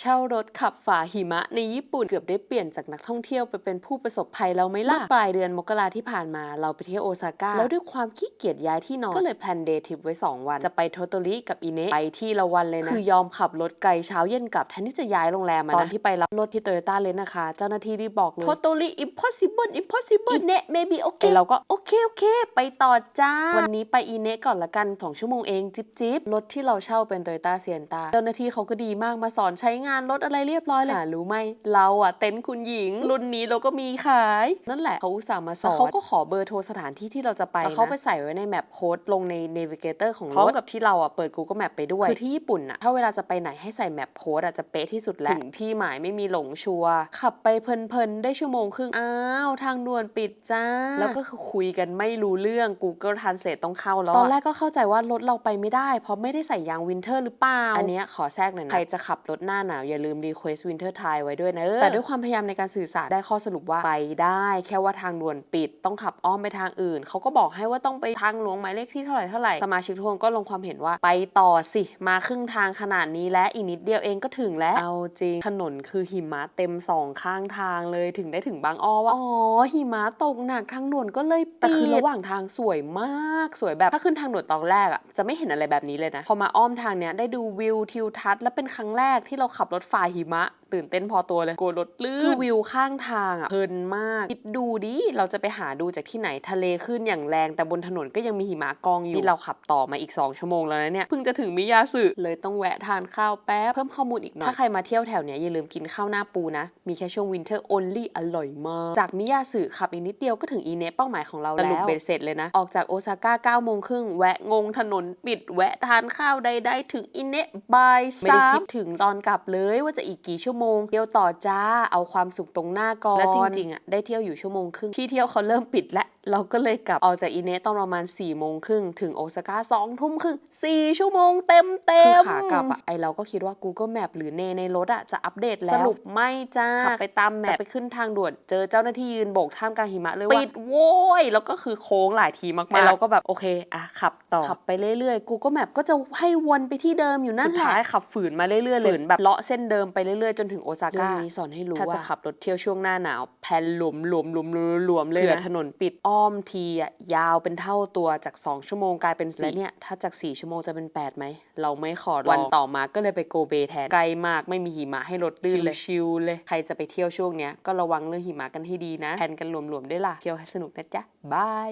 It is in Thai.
เช่ารถขับฝ่าหิมะในญี่ปุ่นเกือบได้เปลี่ยนจากนักท่องเที่ยวไปเป็นผู้ประสบภัยแล้วไหมล่ะเมื่อปลายเดือนมกราที่ผ่านมาเราไปเที่ยวโอซาก้าแล้วด้วยความขี้เกียจย้ายที่นอนก็เลยแพลนเดย์ทริปไว้ 2 วัน จะไปโทโตริกับอิเนะไปที่ละวันเลยนะ คือยอมขับรถไกลเช้าเย็นกลับแทนที่จะย้ายโรงแรมมาตอนที่ไปรับรถที่โตโยต้าเลนนะคะ เจ้าหน้าที่รีบบอกเลยโทโตริ impossible impossible อิเนะ maybe okay เราก็โอเคโอเค ไปต่อจ้าวันนี้ไปอิเนะก่อนละกัน2ชั่วโมงเองจิบจิบรถที่เราเช่าเป็นโตโยต้าเซียนตาเจ้าหน้าที่เขาก็ดีมากมาสอนใช้งานรถอะไรเรียบร้อยเลยหารู้ไหมเราอะเต็นท์คุณหญิง รุ่นนี้เราก็มีขาย นั่นแหละเขาอุตส่าห์มาสอนเขาก็ขอเบอร์โทรสถานที่ที่เราจะไปแล้วเขาไปใส่ไว้ในแมปโค้ดลงใน Navigator ของรถพร้อมกับที่เราอะเปิด Google Map ไปด้วยคือที่ญี่ปุ่นอะถ้าเวลาจะไปไหนให้ใส่แมปโค้ดอะจะเป๊ะที่สุดแล้วถึงที่หมายไม่มีหลงชัวร์ขับไปเพลินๆได้ชั่วโมงครึ่งอ้าวทางด่วนปิดจ้า แล้วก็คือคุยกันไม่รู้เรื่อง Google Translate ต้องเข้าแล้วอะตอนแรกก็เข้าใจว่ารถเราไปไม่ได้ เพราะไม่ได้ใส่ยางวินเทอร์หรือเปล่าอันเนี้ยขอแทรกหน่อยนะใครจะขับรถหน้าหนาวอย่าลืม request winter tire ไว้ด้วยนะเออแต่ด้วยความพยายามในการสื่อสารได้ข้อสรุปว่าไปได้ แค่ว่าทางด่วนปิดต้องขับอ้อมไปทางอื่น เขาก็บอกให้ว่าต้องไปทางหลวงหมายเลขที่เท่าไหร่เท่าไหร่สมาชิกทุกคนก็ลงความเห็นว่าไปต่อสิมาครึ่งทางขนาดนี้และอีกนิดเดียวเองก็ถึงแล้วเอาจริงถนนคือหิมะเต็มสองข้างทางเลยถึงได้ถึงบางอ้อว่าอ๋อหิมะตกหนักทางด่วนก็เลยปิดแต่คือระหว่างทางสวยมากสวยแบบถ้าขึ้นทางด่วนตอนแรกอะจะไม่เห็นอะไรแบบนี้เลยนะพอมาอ้อมทางเนี้ยได้ดูวิวทิวทัศน์และเป็นครั้งแรกที่เราขับับรถฝ่าหิมะตื่นเต้นพอตัวเลยกลัวรถลื่นคือวิวข้างทางอะเพลินมาก คิดดูดิ เราจะไปหาดูจากที่ไหนทะเลขึ้นอย่างแรง แต่บนถนนก็ยังมีหิมะกองอยู่นี่เราขับต่อมาอีก 2 ชั่วโมงแล้วนะเนี่ยเพิ่งจะถึงมิยาสึเลยต้องแวะทานข้าวแป๊บ เพิ่มข้อมูลอีกหน่อย ถ้าใครมาเที่ยวแถวเนี้ยอย่าลืมกินข้าวหน้าปูนะ มีแค่ช่วงวินเทอร์ only อร่อยมาก จากมิยาสึขับอีกนิดเดียวก็ถึงอีเนะเป้าหมายของเราแล้วสรุปเบ็ดเสร็จเลยนะออกจากโอซาก้า9โมงครึ่งแวะงงถนนปิดแวะทานข้าวใดๆถึงอีเนะบ่ายสามไม่ได้คิดถึงตอนกลับเลยว่าจะอีกกี่ชั่วโมงเที่ยวต่อจ้าเอาความสุขตรงหน้าก่อนแล้วจริงๆอะได้เที่ยวอยู่ชั่วโมงครึ่งที่เที่ยวเขาเริ่มปิดแล้วเราก็เลยกลับออกจากอิเนะตอนประมาณ4ี่โมงครึ่งถึงโอซาก้าสองทุ่มครึ่งสี่ชั่วโมงเต็มเต็มคือขากลับอะไอเราก็คิดว่า Google Map หรือเนในรถอะจะอัปเดตแล้ว สรุปไม่จ้า ขับไปตามแมปไปขึ้นทางด่วน เจอเจ้าหน้าที่ยืนโบกท่ามกลางหิมะเลยว่าปิดโว้ย แล้วก็คือโค้งหลายทีมากๆแต่เราก็แบบโอเคอะขับต่อขับไปเรื่อยๆ Google Map ก็จะให้วนไปที่เดิมอยู่นั่นแหละสุดท้ายขับฝืนมาเรื่อยๆเลยฝืนแบบเลาะเส้นเดิมไปเรื่อยๆจนถึงโอซาก้าเรื่องนี้สอนให้รู้ว่าถ้าจะขับรถเที่ยวช่วงหน้าหนาวแพลนหลวมหลวมหลวมหลวมเลยนะถนนปิดอ้อมทีอะยาวเป็นเท่าตัวจาก 2 ชั่วโมงกลายเป็นสี่และเนี่ยถ้าจาก 4 ชั่วโมงจะเป็น 8ไหม เราไม่ขอรอวันต่อมาก็เลยไปโกเบแทนไกลมากไม่มีหิมะให้รถลื่นเลยชิลๆเลยใครจะไปเที่ยวช่วงเนี้ยก็ระวังเรื่องหิมะกันให้ดีนะแพลนกันหลวมๆด้วยล่ะเที่ยวให้สนุกนะจ๊ะบาย